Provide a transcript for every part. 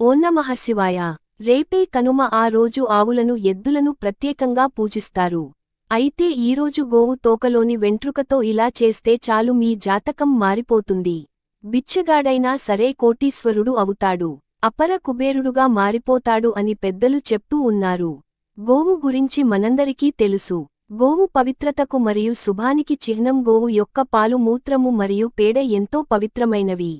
ఓన్నమహశివాయ రేపే కనుమ ఆ రోజు ఆవులను ఎద్దులను ప్రత్యేకంగా పూజిస్తారు. అయితే ఈరోజు గోవు తోకలోని వెంట్రుకతో ఇలా చేస్తే చాలు మీ జాతకం మారిపోతుంది. బిచ్చగాడైనా సరే కోటీశ్వరుడు అవుతాడు. అపర కుబేరుడుగా మారిపోతాడు అని పెద్దలు చెప్తూ ఉన్నారు. గోవు గురించి మనందరికీ తెలుసు. గోవు పవిత్రతకు మరియు శుభానికి చిహ్నం గోవు యొక్క పాలు మూత్రము మరియు పేడ ఎంతో పవిత్రమైనవి.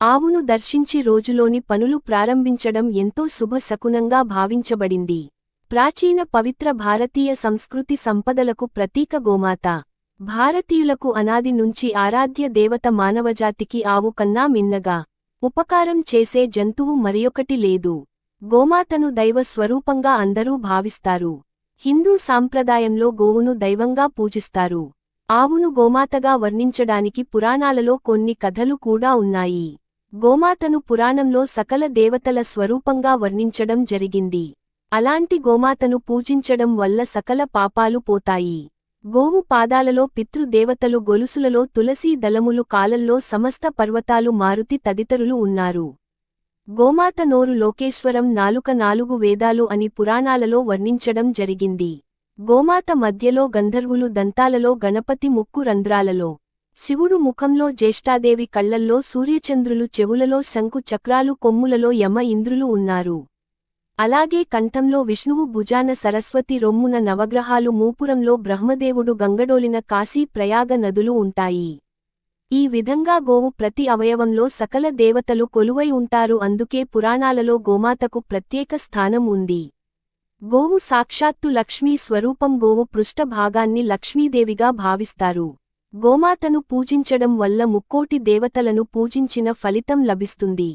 ఆవును దర్శించి రోజులోని పనులు ప్రారంభించడం ఎంతో శుభ శకునంగా భావించబడింది. ప్రాచీన పవిత్ర భారతీయ సంస్కృతి సంపదలకు ప్రతీక గోమాత. భారతీయులకు అనాది నుంచి ఆరాధ్య దేవత మానవజాతికి ఆవు కన్నా మిన్నగా. ఉపకారం చేసే జంతువు మరియొకటి లేదు. గోమాతను దైవ స్వరూపంగా అందరూ భావిస్తారు. హిందూ సాంప్రదాయంలో గోవును దైవంగా పూజిస్తారు. ఆవును గోమాతగా వర్ణించడానికి పురాణాలలో కొన్ని కథలు కూడా ఉన్నాయి. గోమాతను పురాణంలో సకల దేవతల స్వరూపంగా వర్ణించడం జరిగింది. అలాంటి గోమాతను పూజించడం వల్ల సకల పాపాలు పోతాయి. గోవు పాదాలలో పితృదేవతలు గొలుసులలో తులసీ దళములు కాలల్లో సమస్త పర్వతాలు మారుతి తదితరులు ఉన్నారు. గోమాత నోరు లోకేశ్వరం నాలుక నాలుగు వేదాలు అని పురాణాలలో వర్ణించడం జరిగింది. గోమాత మధ్యలో గంధర్వులు దంతాలలో గణపతి ముక్కు రంధ్రాలలో శివుడు ముఖంలో జ్యేష్ఠాదేవి కళ్ళల్లో సూర్యచంద్రులు చెవులలో శంకు చక్రాలు కొమ్ములలో యమ ఇంద్రులు ఉన్నారు. అలాగే కంఠంలో విష్ణువు భుజాన సరస్వతి రొమ్మున నవగ్రహాలు మూపురంలో బ్రహ్మదేవుడు గంగడోలిన కాశీ ప్రయాగ నదులు ఉంటాయి. ఈ విధంగా గోవు ప్రతి అవయవంలో సకల దేవతలు కొలువై ఉంటారు అందుకే పురాణాలలో గోమాతకు ప్రత్యేక స్థానం ఉంది. గోవు సాక్షాత్తు లక్ష్మీ స్వరూపం గోవు పృష్ఠభాగాన్ని లక్ష్మీదేవిగా భావిస్తారు. గోమాతను పూజించడం వల్ల ముక్కోటి దేవతలను పూజించిన ఫలితం లభిస్తుంది.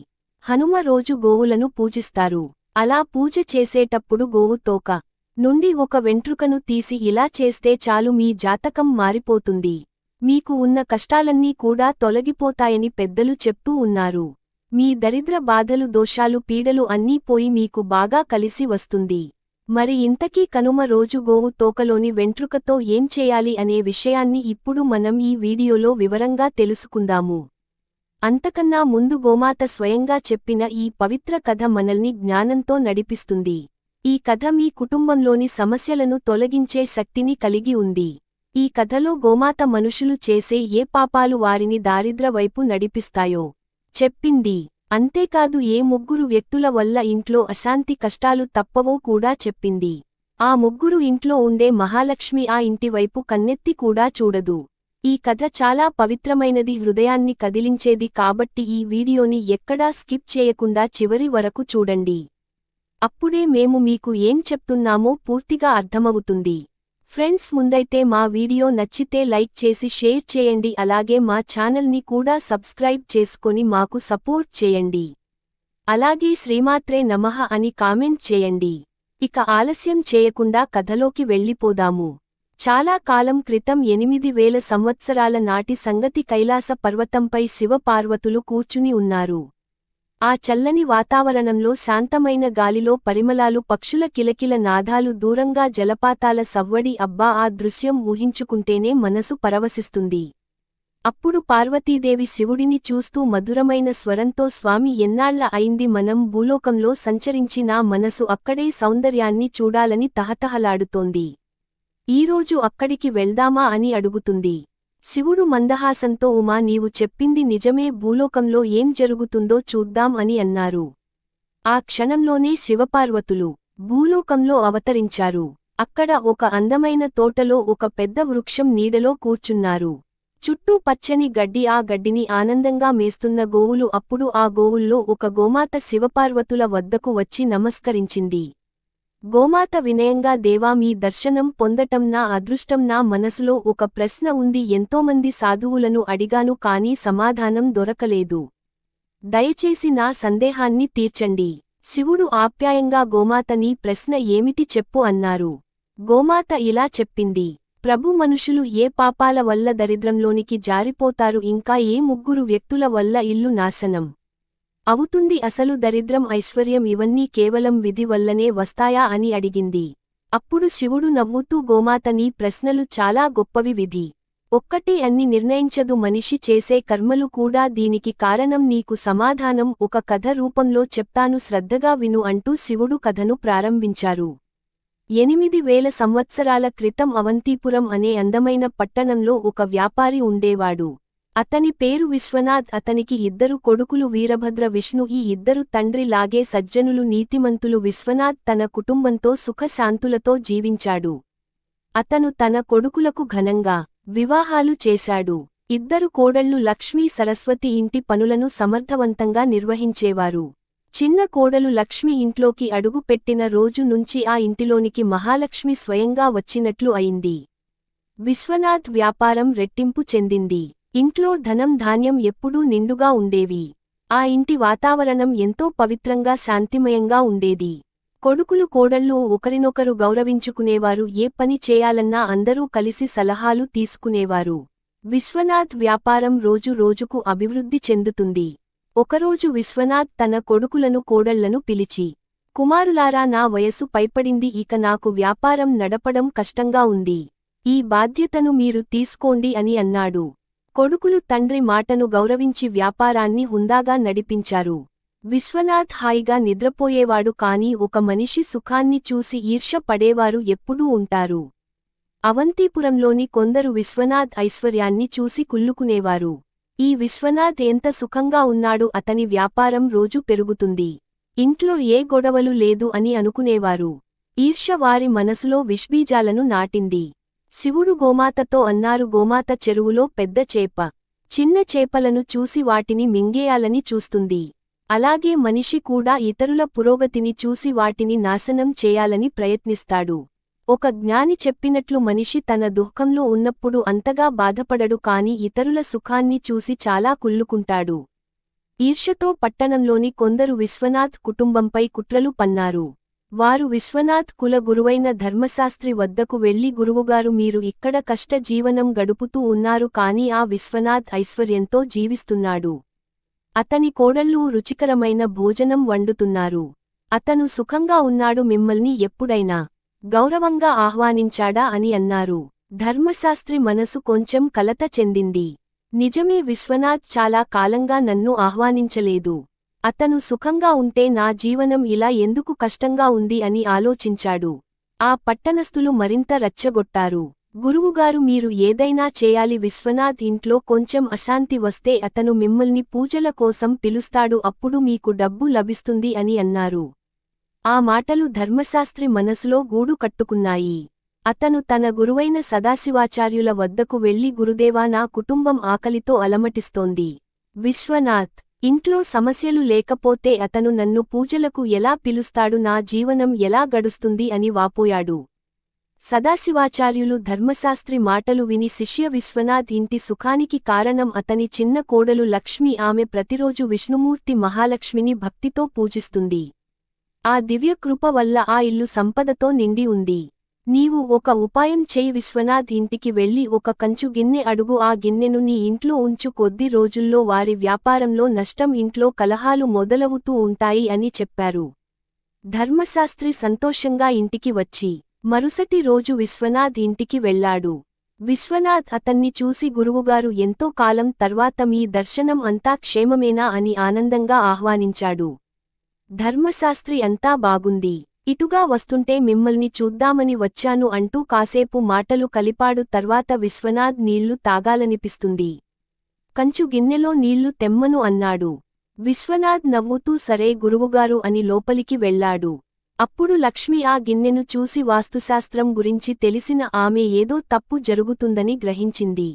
హనుమ రోజు గోవులను పూజిస్తారు. అలా పూజ చేసేటప్పుడు గోవు తోక నుండి ఒక వెంట్రుకను తీసి ఇలా చేస్తే చాలు మీ జాతకం మారిపోతుంది. మీకు ఉన్న కష్టాలన్నీ కూడా తొలగిపోతాయని పెద్దలు చెప్తూ ఉన్నారు. మీ దరిద్ర బాధలు దోషాలు పీడలు అన్నీ పోయి మీకు బాగా కలిసి వస్తుంది. మరి ఇంతకీ కనుమ రోజు గోవు తోకలోని వెంట్రుకతో ఏం చేయాలి అనే విషయాన్ని ఇప్పుడు మనం ఈ వీడియోలో వివరంగా తెలుసుకుందాము. అంతకన్నా ముందు గోమాత స్వయంగా చెప్పిన ఈ పవిత్ర కథ మనల్ని జ్ఞానంతో నడిపిస్తుంది. ఈ కథ మీ కుటుంబంలోని సమస్యలను తొలగించే శక్తిని కలిగి ఉంది. ఈ కథలో గోమాత మనుషులు చేసే ఏ పాపాలు వారిని దారిద్ర వైపు నడిపిస్తాయో చెప్పింది. అంతేకాదు ఏ ముగ్గురు వ్యక్తుల వల్ల ఇంట్లో అశాంతి కష్టాలు తప్పవో కూడా చెప్పింది. ఆ ముగ్గురు ఇంట్లో ఉండే మహాలక్ష్మి ఆ ఇంటివైపు కన్నెత్తి కూడా చూడదు. ఈ కథ చాలా పవిత్రమైనది హృదయాన్ని కదిలించేది కాబట్టి ఈ వీడియోని ఎక్కడా స్కిప్ చేయకుండా చివరి వరకు చూడండి. అప్పుడే మేము మీకు ఏం చెప్తున్నామో పూర్తిగా అర్థమవుతుంది. ఫ్రెండ్స్ ముందైతే మా వీడియో నచ్చితే లైక్ చేసి షేర్ చేయండి. అలాగే మా ఛానల్ని కూడా సబ్స్క్రైబ్ చేసుకొని మాకు సపోర్ట్ చేయండి. అలాగే శ్రీమాత్రే నమః అని కామెంట్ చేయండి. ఇక ఆలస్యం చేయకుండా కథలోకి వెళ్ళిపోదాము. చాలా కాలం క్రితం ఎనిమిది వేల సంవత్సరాల నాటి సంగతి కైలాస పర్వతంపై శివపార్వతులు కూర్చుని ఉన్నారు. ఆ చల్లని వాతావరణంలో శాంతమైన గాలిలో పరిమళాలు పక్షుల కిలకిల నాదాలు దూరంగా జలపాతాల సవ్వడి అబ్బా ఆ దృశ్యం ఊహించుకుంటేనే మనసు పరవశిస్తుంది. అప్పుడు పార్వతీదేవి శివుడిని చూస్తూ మధురమైన స్వరంతో స్వామి ఎన్నాళ్ళ అయింది మనం భూలోకంలో సంచరించి నా మనసు అక్కడే సౌందర్యాన్ని చూడాలని తహతహలాడుతోంది. ఈరోజు అక్కడికి వెళ్దామా? అని అడుగుతుంది. శివుడు మందహాసంతో ఉమా నీవు చెప్పింది నిజమే భూలోకంలో ఏం జరుగుతుందో చూద్దాం అని అన్నారు. ఆ క్షణంలోనే శివపార్వతులు భూలోకంలో అవతరించారు. అక్కడ ఒక అందమైన తోటలో ఒక పెద్ద వృక్షం నీడలో కూర్చున్నారు. చుట్టూ పచ్చని గడ్డి ఆ గడ్డిని ఆనందంగా మేస్తున్న గోవులు అప్పుడు ఆ గోవుల్లో ఒక గోమాత శివపార్వతుల వద్దకు వచ్చి నమస్కరించింది. గోమాత వినయంగా దేవా మీ దర్శనం పొందటం నా అదృష్టం నా మనసులో ఒక ప్రశ్న ఉంది. ఎంతోమంది సాధువులను అడిగాను కానీ సమాధానం దొరకలేదు. దయచేసి నా సందేహాన్ని తీర్చండి. శివుడు ఆప్యాయంగా గోమాతని ప్రశ్న ఏమిటి చెప్పు అన్నారు. గోమాత ఇలా చెప్పింది. ప్రభు మనుషులు ఏ పాపాల వల్ల దరిద్రంలోనికి జారిపోతారు? ఇంకా ఏ ముగ్గురు వ్యక్తుల వల్ల ఇల్లు నాశనం? అవుతుంది అసలు దరిద్రం ఐశ్వర్యం ఇవన్నీ కేవలం విధి వల్లనే వస్తాయా అని అడిగింది. అప్పుడు శివుడు నవ్వుతూ గోమాతనీ ప్రశ్నలు చాలా గొప్పవి విధి. ఒక్కటే అన్ని నిర్ణయించదు మనిషి చేసే కర్మలు కూడా దీనికి కారణం నీకు సమాధానం ఒక కథ రూపంలో చెప్తాను శ్రద్ధగా విను అంటూ శివుడు కథను ప్రారంభించారు. ఎనిమిది వేల సంవత్సరాల క్రితం అవంతిపురం అనే అందమైన పట్టణంలో ఒక వ్యాపారి ఉండేవాడు. అతని పేరు విశ్వనాథ్ అతనికి ఇద్దరు కొడుకులు వీరభద్ర విష్ణు ఈ ఇద్దరు తండ్రి లాగే సజ్జనులు నీతిమంతులు విశ్వనాథ్ తన కుటుంబంతో సుఖశాంతులతో జీవించాడు. అతను తన కొడుకులకు ఘనంగా వివాహాలు చేశాడు. ఇద్దరు కోడళ్ళు లక్ష్మీ సరస్వతి ఇంటి పనులను సమర్థవంతంగా నిర్వహించేవారు. చిన్న కోడలు లక్ష్మి ఇంట్లోకి అడుగుపెట్టిన రోజు నుంచి ఆ ఇంటిలోనికి మహాలక్ష్మి స్వయంగా వచ్చినట్లు అయింది. విశ్వనాథ్ వ్యాపారం రెట్టింపు చెందింది. ఇంట్లో ధనం ధాన్యం ఎప్పుడూ నిండుగా ఉండేవి. ఆ ఇంటి వాతావరణం ఎంతో పవిత్రంగా శాంతిమయంగా ఉండేది. కొడుకులు కోడళ్ళు ఒకరినొకరు గౌరవించుకునేవారు ఏ పని చేయాలన్నా అందరూ కలిసి సలహాలు తీసుకునేవారు. విశ్వనాథ్ వ్యాపారం రోజు రోజుకు అభివృద్ధి చెందుతుంది. ఒకరోజు విశ్వనాథ్ తన కొడుకులను కోడళ్ళను పిలిచి కుమారులారా నా వయసు పైపడింది ఇక నాకు వ్యాపారం నడపడం కష్టంగా ఉంది. ఈ బాధ్యతను మీరు తీసుకోండి అని అన్నాడు. కొడుకులు తండ్రి మాటను గౌరవించి వ్యాపారాన్ని హుందాగా నడిపించారు. విశ్వనాథ్ హాయిగా నిద్రపోయేవాడు కాని ఒక మనిషి సుఖాన్ని చూసి ఈర్ష పడేవారు ఎప్పుడూ ఉంటారు. అవంతిపురంలోని కొందరు విశ్వనాథ్ ఐశ్వర్యాన్ని చూసి కుల్లుకునేవారు ఈ విశ్వనాథ్ ఎంత సుఖంగా ఉన్నాడు అతని వ్యాపారం రోజు పెరుగుతుంది. ఇంట్లో ఏ గొడవలు లేదు అని అనుకునేవారు. ఈర్ష వారి మనసులో విష్బీజాలను నాటింది. శివుడు గోమాతతో అన్నారు గోమాత చెరువులో పెద్ద చేప. చిన్న చేపలను చూసి వాటిని మింగేయాలని చూస్తుంది. అలాగే మనిషి కూడా ఇతరుల పురోగతిని చూసి వాటిని నాశనం చేయాలని ప్రయత్నిస్తాడు. ఒక జ్ఞాని చెప్పినట్లు మనిషి తన దుఃఖంలో ఉన్నప్పుడు అంతగా బాధపడడు కాని ఇతరుల సుఖాన్ని చూసి చాలా కుళ్ళుకుంటాడు. ఈర్ష్యతో పట్టణంలోని కొందరు విశ్వనాథ్ కుటుంబంపై కుట్రలు పన్నారు. వారు విశ్వనాథ్ కుల గురువైన ధర్మశాస్త్రి వద్దకు వెళ్ళి గురువుగారు మీరు ఇక్కడ కష్ట జీవనం గడుపుతూ ఉన్నారు కాని ఆ విశ్వనాథ్ ఐశ్వర్యంతో జీవిస్తున్నాడు. అతని కోడళ్ళు రుచికరమైన భోజనం వండుతున్నారు. అతను సుఖంగా ఉన్నాడు మిమ్మల్ని ఎప్పుడైనా గౌరవంగా ఆహ్వానించాడా అని అన్నారు. ధర్మశాస్త్రి మనసు కొంచెం కలత చెందింది. నిజమే విశ్వనాథ్ చాలా కాలంగా నన్ను ఆహ్వానించలేదు. అతను సుఖంగా ఉంటే నా జీవనం ఇలా ఎందుకు కష్టంగా ఉంది అని ఆలోచించాడు. ఆ పట్టణస్థులు మరింత రచ్చగొట్టారు. గురువుగారు మీరు ఏదైనా చేయాలి విశ్వనాథ్ ఇంట్లో కొంచెం అశాంతి వస్తే అతను మిమ్మల్ని పూజల కోసం పిలుస్తాడు అప్పుడు మీకు డబ్బు లభిస్తుంది అని అన్నారు. ఆ మాటలు ధర్మశాస్త్రి మనసులో గూడు కట్టుకున్నాయి. అతను తన గురువైన సదాశివాచార్యుల వద్దకు వెళ్ళి గురుదేవా నా కుటుంబం ఆకలితో అలమటిస్తోంది. విశ్వనాథ్ ఇంట్లో సమస్యలు లేకపోతే అతను నన్ను పూజలకు ఎలా పిలుస్తాడు నా జీవనం ఎలా గడుస్తుంది అని వాపోయాడు. సదాశివాచార్యులు ధర్మశాస్త్రి మాటలు విని శిష్య విశ్వనాథ్ ఇంటి సుఖానికి కారణం అతని చిన్న కోడలు లక్ష్మి ఆమె ప్రతిరోజు విష్ణుమూర్తి మహాలక్ష్మిని భక్తితో పూజిస్తుంది. ఆ దివ్యకృప వల్ల ఆ ఇల్లు సంపదతో నిండి ఉంది. నీవు ఒక ఉపాయం చేయి విశ్వనాథ్ ఇంటికి వెళ్ళి ఒక కంచు గిన్నె అడుగు. ఆ గిన్నెను నీ ఇంట్లో ఉంచు. కొద్ది రోజుల్లో వారి వ్యాపారంలో నష్టం ఇంట్లో కలహాలు మొదలవుతూ ఉంటాయి అని చెప్పారు. ధర్మశాస్త్రి సంతోషంగా ఇంటికి వచ్చి మరుసటి రోజు విశ్వనాథ్ ఇంటికి వెళ్ళాడు విశ్వనాథ్ అతన్ని చూసి గురువుగారు ఎంతో కాలం తర్వాత మీ దర్శనం అంతా క్షేమమేనా? అని ఆనందంగా ఆహ్వానించాడు. ధర్మశాస్త్రి అంతా బాగుంది. ఇటుగా వస్తుంటే మిమ్మల్ని చూద్దామని వచ్చాను అంటూ కాసేపు మాటలు కలిపాడు. తర్వాత విశ్వనాథ్ నీళ్ళు తాగాలనిపిస్తుంది. కంచు గిన్నెలో నీళ్ళు తెమ్మను అన్నాడు. విశ్వనాథ్ నవ్వుతూ సరే గురువుగారు అని లోపలికి వెళ్ళాడు అప్పుడు లక్ష్మి ఆ గిన్నెను చూసి వాస్తుశాస్త్రం గురించి తెలిసిన ఆమె ఏదో తప్పు జరుగుతుందని గ్రహించింది.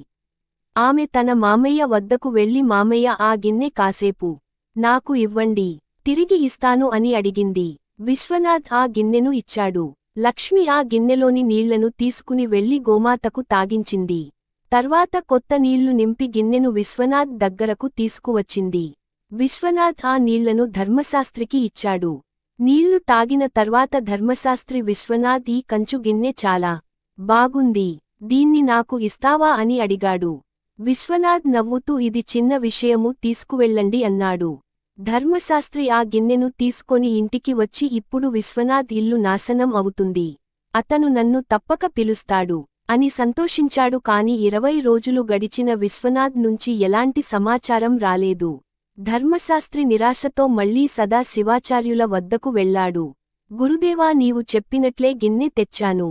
ఆమె తన మామయ్య వద్దకు వెళ్ళి మామయ్య ఆ గిన్నె కాసేపు. నాకు ఇవ్వండి. తిరిగి ఇస్తాను అని అడిగింది. విశ్వనాథ్ ఆ గిన్నెను ఇచ్చాడు. లక్ష్మి ఆ గిన్నెలోని నీళ్ళను తీసుకుని వెళ్ళి గోమాతకు తాగించింది. తర్వాత కొత్త నీళ్ళు నింపి గిన్నెను విశ్వనాథ్ దగ్గరకు తీసుకువచ్చింది. విశ్వనాథ్ ఆ నీళ్ళను ధర్మశాస్త్రికి ఇచ్చాడు. నీళ్ళు తాగిన తర్వాత ధర్మశాస్త్రి విశ్వనాథ్ ఈ కంచు గిన్నె చాలా బాగుంది. దీన్ని నాకు ఇస్తావా? అని అడిగాడు. విశ్వనాథ్ నవ్వుతూ ఇది చిన్న విషయము తీసుకువెళ్ళండి అన్నాడు. ధర్మశాస్త్రి ఆ గిన్నెను తీసుకొని ఇంటికి వచ్చి ఇప్పుడు విశ్వనాథ్ ఇల్లు నాశనం అవుతుంది. అతను నన్ను తప్పక పిలుస్తాడు అని సంతోషించాడు కాని ఇరవై రోజులు గడిచిన విశ్వనాథ్ నుంచి ఎలాంటి సమాచారం రాలేదు. ధర్మశాస్త్రి నిరాశతో మళ్ళీ సదా శివాచార్యుల వద్దకు వెళ్ళాడు గురుదేవా నీవు చెప్పినట్లే గిన్నె తెచ్చాను.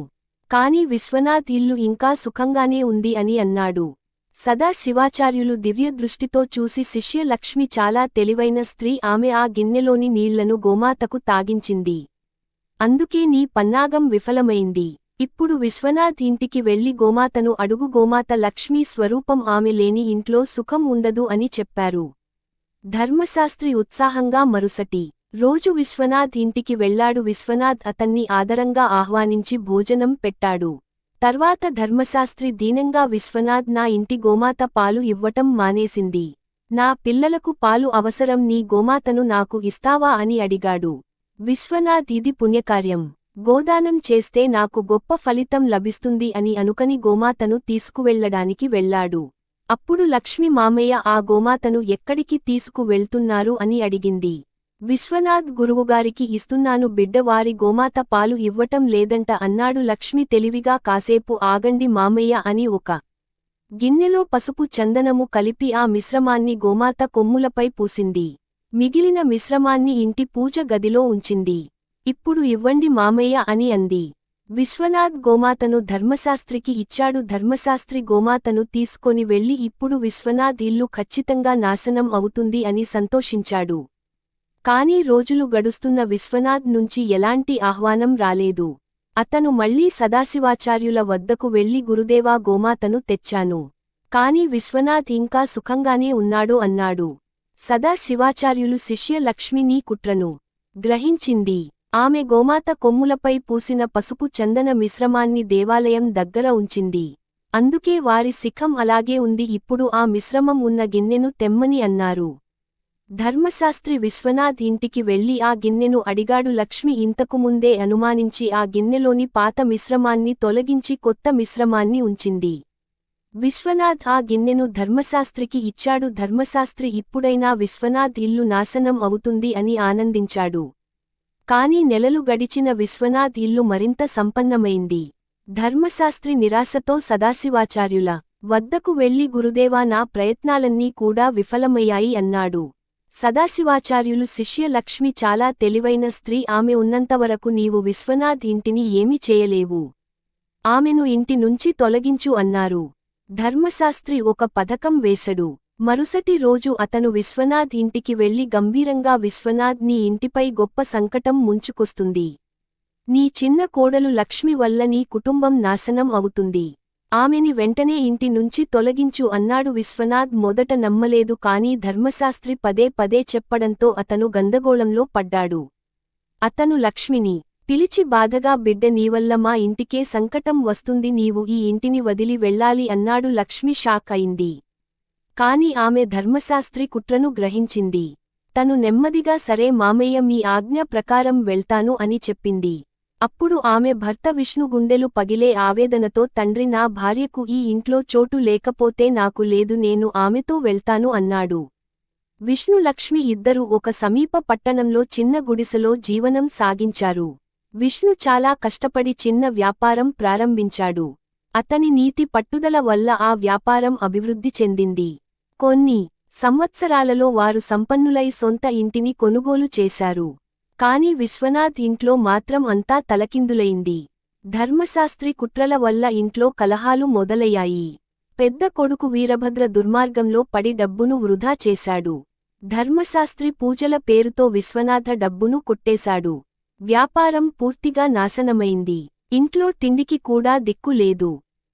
కాని విశ్వనాథ్ ఇల్లు ఇంకా సుఖంగానే ఉంది అని అన్నాడు. సదా శివాచార్యులు దివ్యదృష్టితో చూసి శిష్య లక్ష్మి చాలా తెలివైన స్త్రీ ఆమె ఆ గిన్నెలోని నీళ్ళను గోమాతకు తాగించింది. అందుకే నీ పన్నాగం విఫలమైంది. ఇప్పుడు విశ్వనాథ్ ఇంటికి వెళ్ళి గోమాతను అడుగు. గోమాత లక్ష్మీ స్వరూపం ఆమె లేని ఇంట్లో సుఖం ఉండదు అని చెప్పారు. ధర్మశాస్త్రి ఉత్సాహంగా మరుసటి రోజు విశ్వనాథ్ ఇంటికి వెళ్ళాడు విశ్వనాథ్ అతన్ని ఆదరంగా ఆహ్వానించి భోజనం పెట్టాడు. తర్వాత ధర్మశాస్త్రి దీనంగా విశ్వనాథ్ నా ఇంటి గోమాత పాలు ఇవ్వటం మానేసింది. నా పిల్లలకు పాలు అవసరం నీ గోమాతను నాకు ఇస్తావా అని అడిగాడు. విశ్వనాథ్ ఇది పుణ్యకార్యం. గోదానం చేస్తే నాకు గొప్ప ఫలితం లభిస్తుంది అని అనుకని గోమాతను తీసుకువెళ్ళడానికి వెళ్ళాడు అప్పుడు లక్ష్మి మామయ్య ఆ గోమాతను ఎక్కడికి తీసుకువెళ్తున్నారు అని అడిగింది. విశ్వనాథ్ గురువుగారికి ఇస్తున్నాను బిడ్డవారి గోమాత పాలు ఇవ్వటం లేదంట అన్నాడు లక్ష్మి తెలివిగా కాసేపు ఆగండి మామయ్య అని ఒక గిన్నెలో పసుపు చందనము కలిపి ఆ మిశ్రమాన్ని గోమాత కొమ్ములపై పూసింది. మిగిలిన మిశ్రమాన్ని ఇంటి పూజ గదిలో ఉంచింది. ఇప్పుడు ఇవ్వండి మామయ్య అని అంది. విశ్వనాథ్ గోమాతను ధర్మశాస్త్రికి ఇచ్చాడు. ధర్మశాస్త్రి గోమాతను తీసుకొని వెళ్ళి ఇప్పుడు విశ్వనాథ్ ఇల్లు ఖచ్చితంగా నాశనం అవుతుంది అని సంతోషించాడు. కానీ రోజులు గడుస్తున్న విశ్వనాథ్ నుంచి ఎలాంటి ఆహ్వానం రాలేదు. అతను మళ్ళీ సదాశివాచార్యుల వద్దకు వెళ్ళి గురుదేవా గోమాతను తెచ్చాను. కాని విశ్వనాథ్ ఇంకా సుఖంగానే ఉన్నాడు అన్నాడు. సదాశివాచార్యులు శిష్య లక్ష్మినీ కుట్రను గ్రహించింది. ఆమె గోమాత కొమ్ములపై పూసిన పసుపు చందన మిశ్రమాన్ని దేవాలయం దగ్గర ఉంచింది. అందుకే వారి శిఖం అలాగే ఉంది. ఇప్పుడు ఆ మిశ్రమం ఉన్న గిన్నెను తెమ్మని అన్నారు. ధర్మశాస్త్రి విశ్వనాథ్ ఇంటికి వెళ్ళి ఆ గిన్నెను అడిగాడు లక్ష్మి ఇంతకుముందే అనుమానించి ఆ గిన్నెలోని పాత మిశ్రమాన్ని తొలగించి కొత్త మిశ్రమాన్ని ఉంచింది. విశ్వనాథ్ ఆ గిన్నెను ధర్మశాస్త్రికి ఇచ్చాడు. ధర్మశాస్త్రి ఇప్పుడైనా విశ్వనాథ్ ఇల్లు నాశనం అవుతుంది అని ఆనందించాడు. కాని నెలలు గడిచిన విశ్వనాథ్ ఇల్లు మరింత సంపన్నమైంది. ధర్మశాస్త్రి నిరాశతో సదాశివాచార్యుల వద్దకు వెళ్ళి గురుదేవా నా ప్రయత్నాలన్నీ కూడా విఫలమయ్యాయి అన్నాడు. సదాశివాచార్యులు శిష్య లక్ష్మి చాలా తెలివైన స్త్రీ. ఆమె ఉన్నంతవరకు నీవు విశ్వనాథ్ ఇంటిని ఏమి చేయలేవు. ఆమెను ఇంటి నుంచి తొలగించు అన్నారు. ధర్మశాస్త్రి ఒక పథకం వేసడు. మరుసటి రోజు అతను విశ్వనాథ్ ఇంటికి వెళ్ళి గంభీరంగా విశ్వనాథ్ నీ ఇంటిపై గొప్ప సంకటం ముంచుకొస్తుంది. నీ చిన్న కోడలు లక్ష్మి వల్ల నీ కుటుంబం నాశనం అవుతుంది. ఆమెని వెంటనే ఇంటి నుంచి తొలగించు అన్నాడు విశ్వనాథ్ మొదట నమ్మలేదు కాని ధర్మశాస్త్రి పదే పదే చెప్పడంతో అతను గందగోళంలో పడ్డాడు. అతను లక్ష్మిని పిలిచి బాధగా బిడ్డ నీవల్ల మా ఇంటికే సంకటం వస్తుంది నీవు ఈ ఇంటిని వదిలి వెళ్ళాలి అన్నాడు లక్ష్మి షాక్ అయింది. కాని ఆమె ధర్మశాస్త్రి కుట్రను గ్రహించింది. తను నెమ్మదిగా సరే మామయ్య మీ ఆజ్ఞ ప్రకారం వెళ్తాను అని చెప్పింది. అప్పుడు ఆమె భర్త విష్ణు గుండెలు పగిలే ఆవేదనతో తండ్రి నా భార్యకు ఈ ఇంట్లో చోటు లేకపోతే నాకు లేదు నేను ఆమెతో వెళ్తాను అన్నాడు. విష్ణు లక్ష్మి ఇద్దరూ ఒక సమీప పట్టణంలో చిన్న గుడిసెలో జీవనం సాగించారు. విష్ణు చాలా కష్టపడి చిన్న వ్యాపారం ప్రారంభించాడు. అతని నీతి పట్టుదల వల్ల ఆ వ్యాపారం అభివృద్ధి చెందింది. కొన్ని సంవత్సరాలలో వారు సంపన్నులై సొంత ఇంటిని కొనుగోలు చేశారు. కాని విశ్వనాథ్ ఇంట్లో మాత్రం అంతా తలకిందులైంది. ధర్మశాస్త్రి కుట్రల వల్ల ఇంట్లో కలహాలు మొదలయ్యాయి. పెద్ద కొడుకు వీరభద్ర దుర్మార్గంలో పడి డబ్బును వృధా చేశాడు. ధర్మశాస్త్రి పూజల పేరుతో విశ్వనాథ డబ్బును కొట్టేశాడు. వ్యాపారం పూర్తిగా నాశనమైంది. ఇంట్లో తిండికి కూడా దిక్కు లేదు.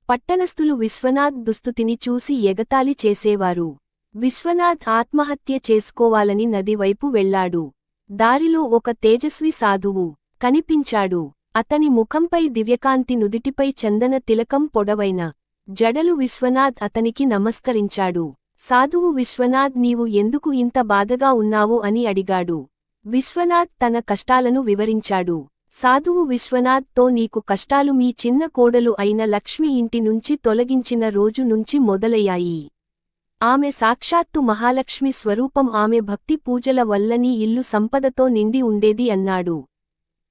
పట్టణస్థులు విశ్వనాథ్ దుస్థుతిని చూసి ఎగతాళి చేసేవారు. విశ్వనాథ్ ఆత్మహత్య చేసుకోవాలని నదివైపు వెళ్ళాడు దారిలో ఒక తేజస్వి సాధువు కనిపించాడు. అతని ముఖంపై దివ్యకాంతి నుదిటిపై చందన తిలకం పొడవైన జడలు విశ్వనాథ్ అతనికి నమస్కరించాడు. సాధువు విశ్వనాథ్ నీవు ఎందుకు ఇంత బాధగా ఉన్నావు అని అడిగాడు. విశ్వనాథ్ తన కష్టాలను వివరించాడు. సాధువు విశ్వనాథ్తో నీకు కష్టాలు మీ చిన్న కోడలు అయిన లక్ష్మి ఇంటి నుంచి తొలగించిన రోజు నుంచి మొదలయ్యాయి. ఆమె సాక్షాత్తు మహాలక్ష్మి స్వరూపం ఆమె భక్తి పూజల వల్ల నీ ఇల్లు సంపదతో నిండి ఉండేది అన్నాడు.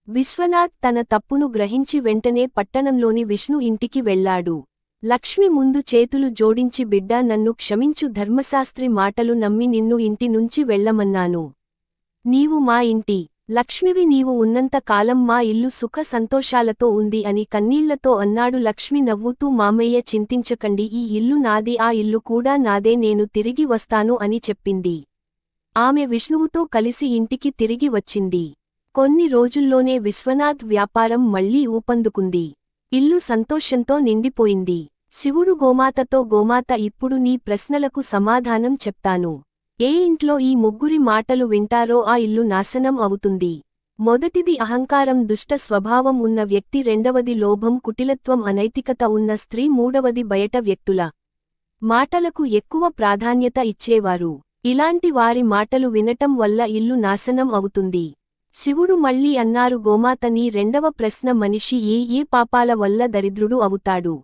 విశ్వనాథ్ తన తప్పును గ్రహించి వెంటనే పట్టణంలోని విష్ణు ఇంటికి వెళ్ళాడు. లక్ష్మి ముందు చేతులు జోడించి బిడ్డా నన్ను క్షమించు ధర్మశాస్త్రి మాటలు నమ్మి నిన్ను ఇంటి నుంచి వెళ్ళమన్నాను. నీవు మా ఇంటి లక్ష్మివి నీవు ఉన్నంత కాలం మా ఇల్లు సుఖ సంతోషాలతో ఉంది అని కన్నీళ్ళతో అన్నాడు లక్ష్మి నవ్వుతూ మామయ్య చింతించకండి ఈ ఇల్లు నాది ఆ ఇల్లు కూడా నాదే నేను తిరిగి వస్తాను అని చెప్పింది. ఆమె విష్ణువుతో కలిసి ఇంటికి తిరిగి వచ్చింది. కొన్ని రోజుల్లోనే విశ్వనాథ్ వ్యాపారం మళ్ళీ ఊపందుకుంది. ఇల్లు సంతోషంతో నిండిపోయింది. శివుడు గోమాతతో గోమాత ఇప్పుడు నీ ప్రశ్నలకు సమాధానం చెప్తాను. ఏ ఇంట్లో ఈ ముగ్గురి మాటలు వింటారో ఆ ఇల్లు నాశనం అవుతుంది. మొదటిది అహంకారం దుష్ట స్వభావం ఉన్న వ్యక్తి రెండవది లోభం కుటిలత్వం అనైతికత ఉన్న స్త్రీ మూడవది బయట వ్యక్తుల మాటలకు ఎక్కువ ప్రాధాన్యత ఇచ్చేవారు. ఇలాంటి వారి మాటలు వినటం వల్ల ఇల్లు నాశనం అవుతుంది. శివుడు మళ్ళీ అన్నారు గోమాత నీ రెండవ ప్రశ్న మనిషి ఏ ఏ పాపాల వల్ల దరిద్రుడు అవుతాడు?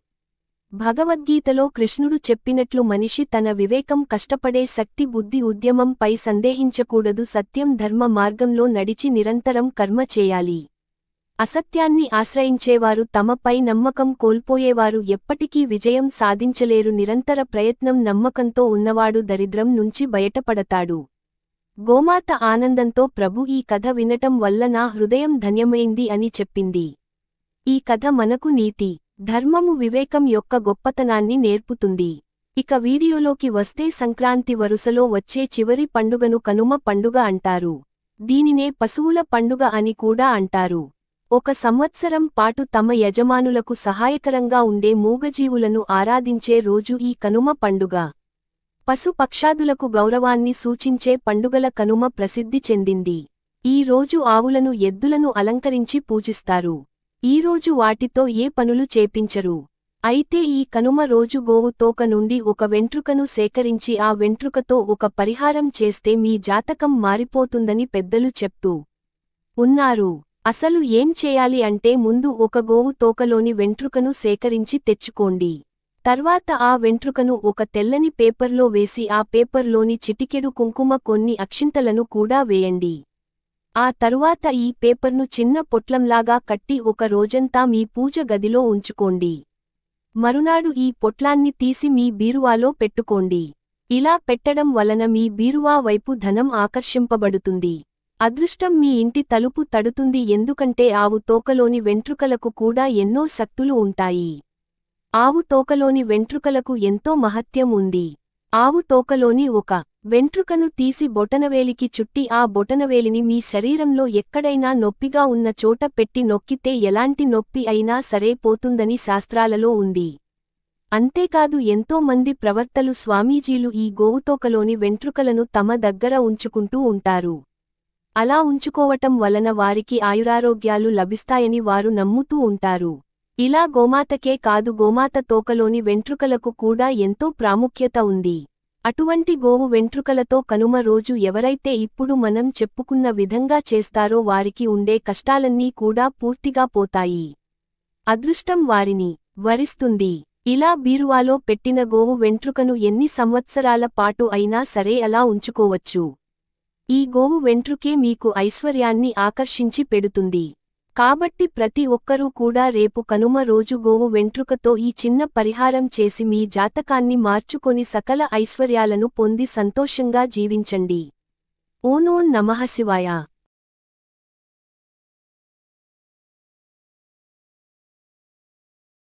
భగవద్గీతలో కృష్ణుడు చెప్పినట్లు మనిషి తన వివేకం కష్టపడే శక్తి బుద్ధి ఉద్యమంపై సందేహించకూడదు సత్యం ధర్మ మార్గంలో నడిచి నిరంతరం కర్మ చేయాలి. అసత్యాన్ని ఆశ్రయించేవారు తమపై నమ్మకం కోల్పోయేవారు ఎప్పటికీ విజయం సాధించలేరు నిరంతర ప్రయత్నం నమ్మకంతో ఉన్నవాడు దరిద్రం నుంచి బయటపడతాడు. గోమాత ఆనందంతో ప్రభు ఈ కథ వినటం వల్ల నా హృదయం ధన్యమైంది అని చెప్పింది. ఈ కథ మనకు నీతి. ధర్మము వివేకం యొక్క గొప్పతనాన్ని నేర్పుతుంది. ఇక వీడియోలోకి వస్తే సంక్రాంతి వరుసలో వచ్చే చివరి పండుగను కనుమ పండుగ అంటారు. దీనినే పశువుల పండుగ అని కూడా అంటారు. ఒక సంవత్సరం పాటు తమ యజమానులకు సహాయకరంగా ఉండే మూగజీవులను ఆరాధించే రోజు ఈ కనుమ పండుగ. పశుపక్షాదులకు గౌరవాన్ని సూచించే పండుగల కనుమ ప్రసిద్ధి చెందింది. ఈ రోజు ఆవులను ఎద్దులను అలంకరించి పూజిస్తారు. ఈరోజు వాటితో ఏ పనులు చేపించరు. అయితే ఈ కనుమ రోజు గోవు తోక నుండి ఒక వెంట్రుకను సేకరించి ఆ వెంట్రుకతో ఒక పరిహారం చేస్తే మీ జాతకం మారిపోతుందని పెద్దలు చెప్తూ ఉన్నారు. అసలు ఏం చేయాలి అంటే ముందు ఒక గోవు తోకలోని వెంట్రుకను సేకరించి తెచ్చుకోండి. తర్వాత ఆ వెంట్రుకను ఒక తెల్లని పేపర్లో వేసి ఆ పేపర్లోని చిటికెడు కుంకుమ కొన్ని అక్షింతలను కూడా వేయండి. ఆ తరువాత ఈ పేపర్ను చిన్న పొట్లంలాగా కట్టి ఒక రోజంతా మీ పూజ గదిలో ఉంచుకోండి. మరునాడు ఈ పొట్లాన్ని తీసి మీ బీరువాలో పెట్టుకోండి. ఇలా పెట్టడం వలన మీ బీరువా వైపు ధనం ఆకర్షింపబడుతుంది. అదృష్టం మీ ఇంటి తలుపు తడుతుంది ఎందుకంటే ఆవు తోకలోని వెంట్రుకలకు కూడా ఎన్నో శక్తులు ఉంటాయి. ఆవు తోకలోని వెంట్రుకలకు ఎంతో మహత్యం ఉంది. ఆవు తోకలోని ఒక వెంట్రుకను తీసి బొటనవేలికి చుట్టి ఆ బొటనవేలిని మీ శరీరంలో ఎక్కడైనా నొప్పిగా ఉన్న చోట పెట్టి నొక్కితే ఎలాంటి నొప్పి అయినా సరే పోతుందని శాస్త్రాలలో ఉంది. అంతేకాదు ఎంతో మంది ప్రవర్తలు స్వామీజీలు ఈ గోవుతోకలోని వెంట్రుకలను తమ దగ్గర ఉంచుకుంటూ ఉంటారు. అలా ఉంచుకోవటం వలన వారికి ఆయురారోగ్యాలు లభిస్తాయని వారు నమ్ముతూ ఉంటారు. ఇలా గోమాతకే కాదు గోమాత తోకలోని వెంట్రుకలకు కూడా ఎంతో ప్రాముఖ్యత ఉంది. అటువంటి గోవు వెంట్రుకలతో కనుమ రోజు ఎవరైతే ఇప్పుడు మనం చెప్పుకున్న విధంగా చేస్తారో వారికి ఉండే కష్టాలన్నీ కూడా పూర్తిగా పోతాయి. అదృష్టం వారిని వరిస్తుంది. ఇలా బీరువాలో పెట్టిన గోవు వెంట్రుకను ఎన్ని సంవత్సరాల పాటు అయినా సరే అలా ఉంచుకోవచ్చు. ఈ గోవు వెంట్రుకే మీకు ఐశ్వర్యాన్ని ఆకర్షించి పెడుతుంది. కాబట్టి ప్రతి ఒక్కరూ కూడా రేపు కనుమ రోజు గోవు వెంట్రుకతో ఈ చిన్న పరిహారం చేసి మీ జాతకాన్ని మార్చుకొని సకల ఐశ్వర్యాలను పొంది సంతోషంగా జీవించండి. ఓనోన్ నమః శివాయ.